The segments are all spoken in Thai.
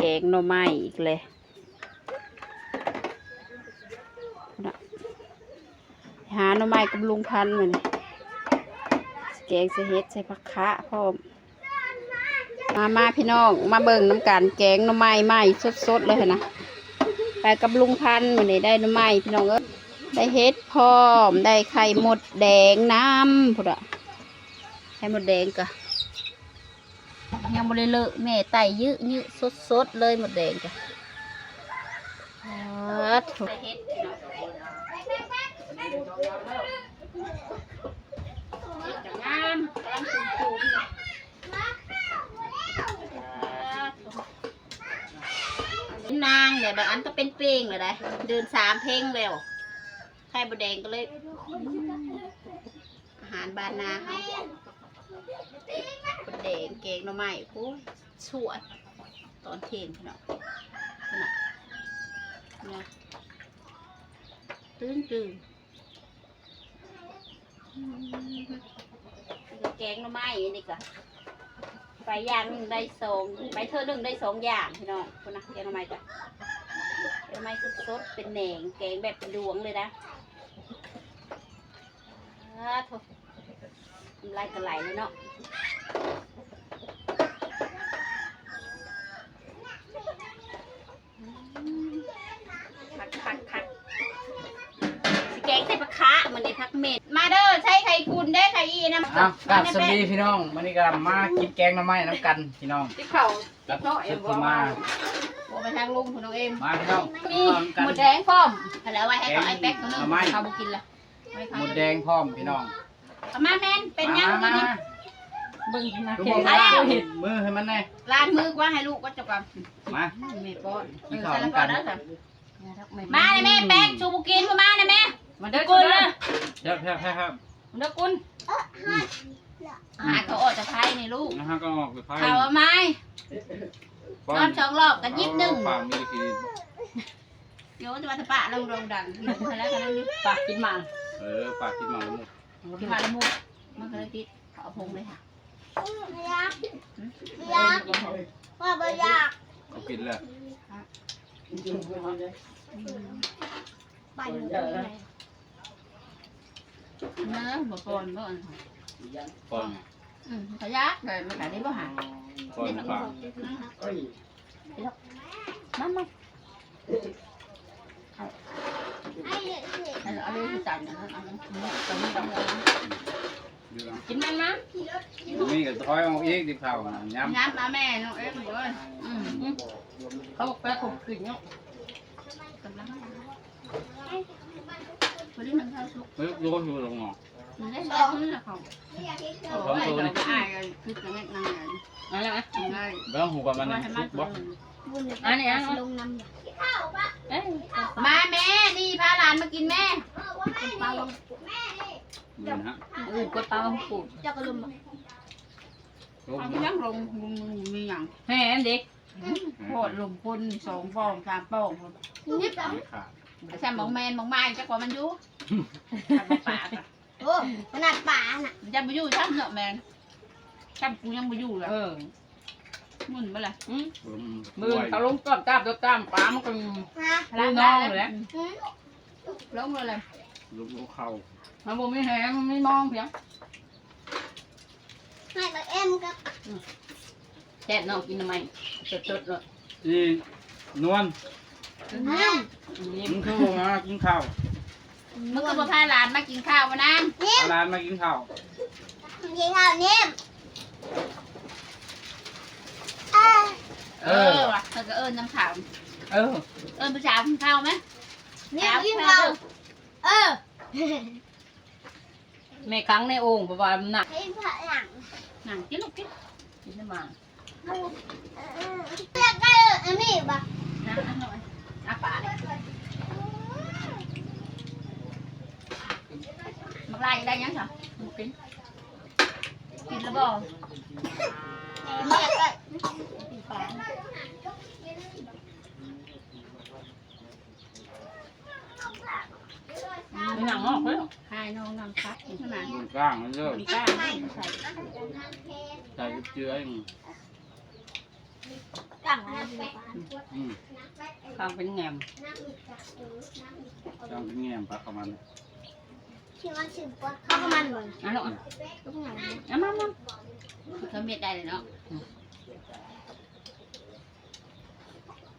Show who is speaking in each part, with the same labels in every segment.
Speaker 1: แกงหน่อไม้อีกเลยนะหาหน่อไม้กับลุงพันธุ์มันแกงใส่เฮ็ดใส่ผักคะพร้อมมามาพี่น้องมาเบิ่งน้ำกันแกงหน่อไม้ไหม้สดๆเลยนะไปกับลุงพันธุ์วันได้หน่อไม้พี่น้องเอ้ยได้เฮ็ดพร้อมได้ไข่หมดแดงน้ำพุดอะไข่มดแดงกะ ยังบริเลอะแม่ไตยื้ยื้อสดๆเลยหมดแดงกะถูกเฮ็ดจะงามกำลังสูงๆเลยนางเดี๋ยวบางอันก็เป็นเพลงเลยได้เดินสามเพลงแล้วไข่บดแดงก็เลย อาหารบานนาเขา บดแดงแกงหน่อไม้โอ้ยสวยตอนเทยนพี่น้องพี่น้องเนี่ยตื่นตื่นแกงหน่อไม้นี่ก็ไปอย่างหนึ่งได้สองไปเธอหนึ่งได้สองอย่างพี่น้องคนนะแกงหน่อไม้จ้ะแกงหน่อไม้สดๆเป็นแหนงแกงแบบเป็นดวงเลยนะอ่าถน้ำลายกระไหลเลยเนาะพักพักพักสิแกงใส่ปลาคะเหมือนในพักเม็ด มาเด้อใช้ไข่กุนได้ไข่อีนะ
Speaker 2: อ้าวกราบสวัสดีพี่น้องวันนี้ก็มากินแกงหน่อไม้น้ำกันพี่น้อง
Speaker 1: ที่เข่า
Speaker 2: กับ
Speaker 1: เนาะเอ็
Speaker 2: สุ
Speaker 1: ม
Speaker 2: ด
Speaker 1: บอก
Speaker 2: มา
Speaker 1: ว่าบอกไปทางลุงของน้องเอ็ม
Speaker 2: มาพี่น้อง
Speaker 1: มี
Speaker 2: พร้อมกัน
Speaker 1: หมดแดงพร้อมแล้วไว้ให้เขาไอ้แป๊กตัวนึง
Speaker 2: หน่อไม้
Speaker 1: เขาบุกินละไว้เขา
Speaker 2: หมดแดงพร้อมพี่น้อง
Speaker 1: เอามาแม่นเป็นยัง
Speaker 2: มา
Speaker 1: ไง
Speaker 2: มา
Speaker 1: นี่
Speaker 2: มา
Speaker 1: เบิ่งนะ
Speaker 2: ทุก
Speaker 1: เห็
Speaker 2: คนน
Speaker 1: แล้ว
Speaker 2: มือให้มันแน่
Speaker 1: ล้างมือว่าให้ลูกก็จะกลับ
Speaker 2: มา
Speaker 1: ไม่ป้อน
Speaker 2: กินข้าวด้วยกัน
Speaker 1: มาเลยแม่แป้งชูบุกินมาเลยแม่
Speaker 3: มาเด้อกุลนะ
Speaker 2: เดี๋ยวเดี๋ยวครับ
Speaker 3: มาเด้อกุล
Speaker 1: หาเขาออกจากไพ่นี่ลูก
Speaker 2: นะฮะก็ออกไปพาย
Speaker 1: เขาเอาไม้นอนสองรอบกันยิบหนึ่ง
Speaker 2: ฝากมีคือ
Speaker 1: โยนจะมาทะปะลงลงดังอยู่ไปแล้วกันนั่นนี่
Speaker 3: ปากกินหมาง
Speaker 2: เออฝากกินหมาหมด
Speaker 1: ที่มาละมุกมันก็เลยติดเขาเอาพงเลยค่ะ
Speaker 4: ว่าบ่อยาก
Speaker 2: ก็กินแล้ว
Speaker 4: ปั่น
Speaker 3: เด้อ
Speaker 1: เนื้อบ่ปอนบ่อัน
Speaker 2: ก่อน
Speaker 1: อืมขยักเลยมันขายได้บ่หา
Speaker 2: ก่อนฝาก
Speaker 1: มามา
Speaker 4: ไอ้ เอา
Speaker 1: เลยที่จันนะเอาตรงนี้ตรงนี้
Speaker 2: ดูนะ
Speaker 3: กินมันนะ
Speaker 2: มีกับถอยเอาเอกดิข้าวย้ำ
Speaker 1: น้ำมาแม่น้องเอ็มเว้ยอืม
Speaker 3: เขาบอกไปข่มขืนเนาะ
Speaker 1: กำลังคนที่มันเข้าสุก
Speaker 2: เฮ้ยโยนอยู่ลงหมอ
Speaker 1: มันได้ใช้พื้นละเขาโอ้ยเราก็อายกันคือจะแม่นั่งไง
Speaker 3: เอะไรนะ
Speaker 1: ไง
Speaker 2: เบื้องหูกับมันซุ
Speaker 1: ก
Speaker 2: บ่
Speaker 3: อันนี้อะ
Speaker 4: ลงน้ำ
Speaker 3: เอ้ย
Speaker 1: มาแม่ นี่พาหลานมากินแม่
Speaker 4: ปลาลง
Speaker 2: นี่นะฮะ
Speaker 3: อื่นกดปลาของปูด
Speaker 4: เจ้ากระลุม
Speaker 2: ลง
Speaker 1: เอาไปยังลงมีอย่าง
Speaker 3: แม่เด็ก
Speaker 1: โคตรลงคนสองฟองสามฟอง
Speaker 4: นิด
Speaker 2: ไม่ขาด
Speaker 1: แต่แซมมองแมนมองไม้จักว่ามันอยู่ปากอะ
Speaker 4: โอ้ขนาดป่าน่ะ
Speaker 1: จะไปอยู่ช่ำเนาะแมนช่ำกูยังไปอยู่เลย
Speaker 3: เออ
Speaker 1: มึนไปเลย
Speaker 3: อืม
Speaker 2: มื
Speaker 3: มือเขาลงก้อนกล้ามตัวกล้ามปลามันก็
Speaker 4: ฮะ
Speaker 3: ลูกน้องเลยแหละ
Speaker 4: หืม
Speaker 1: ลงเลยเลย
Speaker 2: ลูกลูกเข่า
Speaker 3: มันบ่มีแหงมันไม่มองเพียง
Speaker 4: ให้มาเอ็มกับ
Speaker 3: แซ่บเนาะกินทำไมสดๆเลย
Speaker 2: อีนวล
Speaker 4: น้
Speaker 3: นี่
Speaker 2: มึงคือว่ามากินข้าวำ
Speaker 1: มึงก็มาพาหลานมากินข้าวมานั่ง
Speaker 4: นิ่ม
Speaker 2: ร้านมากินข้าว
Speaker 4: กินข้าวนิ่มเออ
Speaker 1: เออว่ะเธอก็เอิญน้ำขาว
Speaker 3: เออ
Speaker 1: เอิญผู้ชายกินข้าวไหม
Speaker 4: นิ่มกินข้าวเออ
Speaker 3: แม่ครั้งในโอ่งเพราะว่ามันหนัก
Speaker 4: ให้ผ่าหลัง
Speaker 1: หนังกินลูกกิน
Speaker 3: กินได้มา
Speaker 4: เรียกได้อันนี้ปะ
Speaker 1: นะอันหน่อยอาปากเลยมักไล่ได้ยังเหรอมึงกินกินแล้วบ่
Speaker 4: เรียกได้
Speaker 3: มันหนังออกเลย
Speaker 1: ให้ น้องนำพักขนาด
Speaker 2: มึงก้างมันเยอะ
Speaker 1: มีก้าใส่
Speaker 2: ใส่เจือเอง
Speaker 4: กสั่งอะไร
Speaker 2: อืม
Speaker 3: ข้างเป็นแหนม
Speaker 2: จองเป็นแง่มปลาเขามัน
Speaker 4: ที่ว่าชื่อปวดข้าวมันบ่
Speaker 3: เอันนั้น
Speaker 4: ทุกอย่าง
Speaker 3: อะมามา
Speaker 1: เขาเม็ดได้เลยเนาะ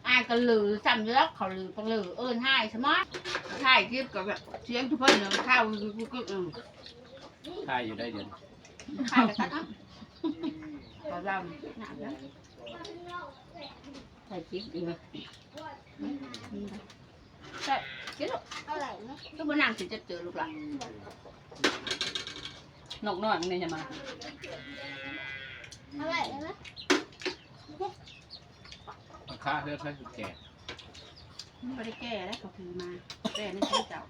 Speaker 1: อายก็ลือซ้ำอยู่แล้วเขาลือปังลือเอิ้นให้สมอถ่ายคลิปกับแบบเสียงทุกคนเนาะข้าวกูก็อืม
Speaker 2: ทายอยู่ได้เดือน
Speaker 1: ถ่ายกันครับก็เราหนักแล้ว
Speaker 3: ใส่พริกดีไหม
Speaker 1: ใช่คิดลูก
Speaker 4: อะไรไหม
Speaker 1: ก็บ่นางสิจะเจอลูกหลาน
Speaker 3: นกน้อยมันเนี่ยจะมา
Speaker 4: อะไรไหม
Speaker 2: ปลา ค้าเลือดใช้สุดแก่
Speaker 1: ไม่ได้แก้แล้วเขาถือมาแก้ไม่ใช่เจ้า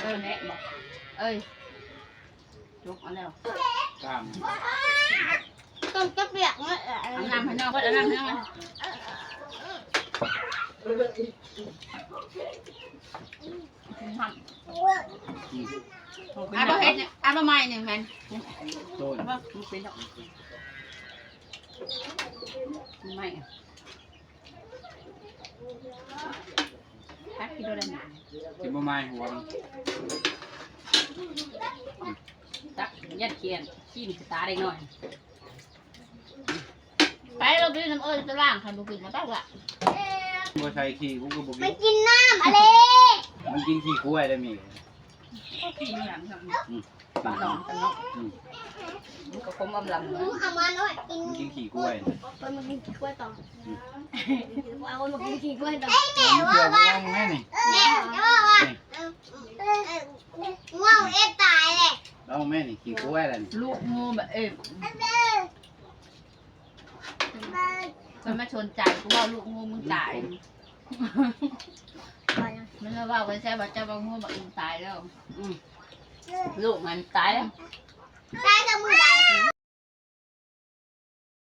Speaker 3: เออแนะบอก
Speaker 1: เอ้ยยกเอาแล้ว
Speaker 2: กล้าม
Speaker 4: ต้มกระเปียกมั้ย
Speaker 1: เอาน้ำให้น้องก็เอาน้ำให้น้อง
Speaker 3: ท
Speaker 2: อืมำ
Speaker 3: เอาไป
Speaker 1: อา
Speaker 3: ไหน
Speaker 1: บ่เฮ็ดเนี่ยอาบ่ใหม่เนี่ยแม่น
Speaker 2: โดน
Speaker 3: เอาไปมันเป็นดอกไม่อะ
Speaker 1: พักกินโดนหนา
Speaker 2: กินบะไม้หัวมัน
Speaker 3: ตักยัดเขียนขี้มนตาเด็กหน่อย
Speaker 1: ไปเรากินน้ำเอ้ยจะล่างคันบ่กินมาตั้งละ
Speaker 2: บัใส่ขี้กูก็บ่
Speaker 4: ไป
Speaker 2: กิน
Speaker 4: กินน้ำอะไร
Speaker 2: มันกินขี้กล้วยได้มี
Speaker 3: ขี้ไม่หลังท
Speaker 2: อืมำ
Speaker 3: ปลาดองกันเนาะ
Speaker 2: อืม
Speaker 3: มันก็คมอำลำเนาะ
Speaker 4: เอามาหน่อยกิน
Speaker 2: มันกินขี้กล้วย
Speaker 4: ไปมากินกล้วยต่อ เอามากินกล้วยต่อ
Speaker 2: มันเชื่อว่าว่างแม่นี่
Speaker 4: แม่จะบอกว่าง่วงเอ็ดตายเลย
Speaker 2: ลองแม่นี่ขี้กล้วยอะไรนี่
Speaker 1: ลูกงูแบบเอ้ยมันมาชนใจกูว่าลูกงูมึงตายมันก็ว่าไว้ใช่ว่าเจ้าว่างูแบบมึงตายแล้ว
Speaker 3: ลูกมันตายแล้ว
Speaker 4: ตายกับมือใด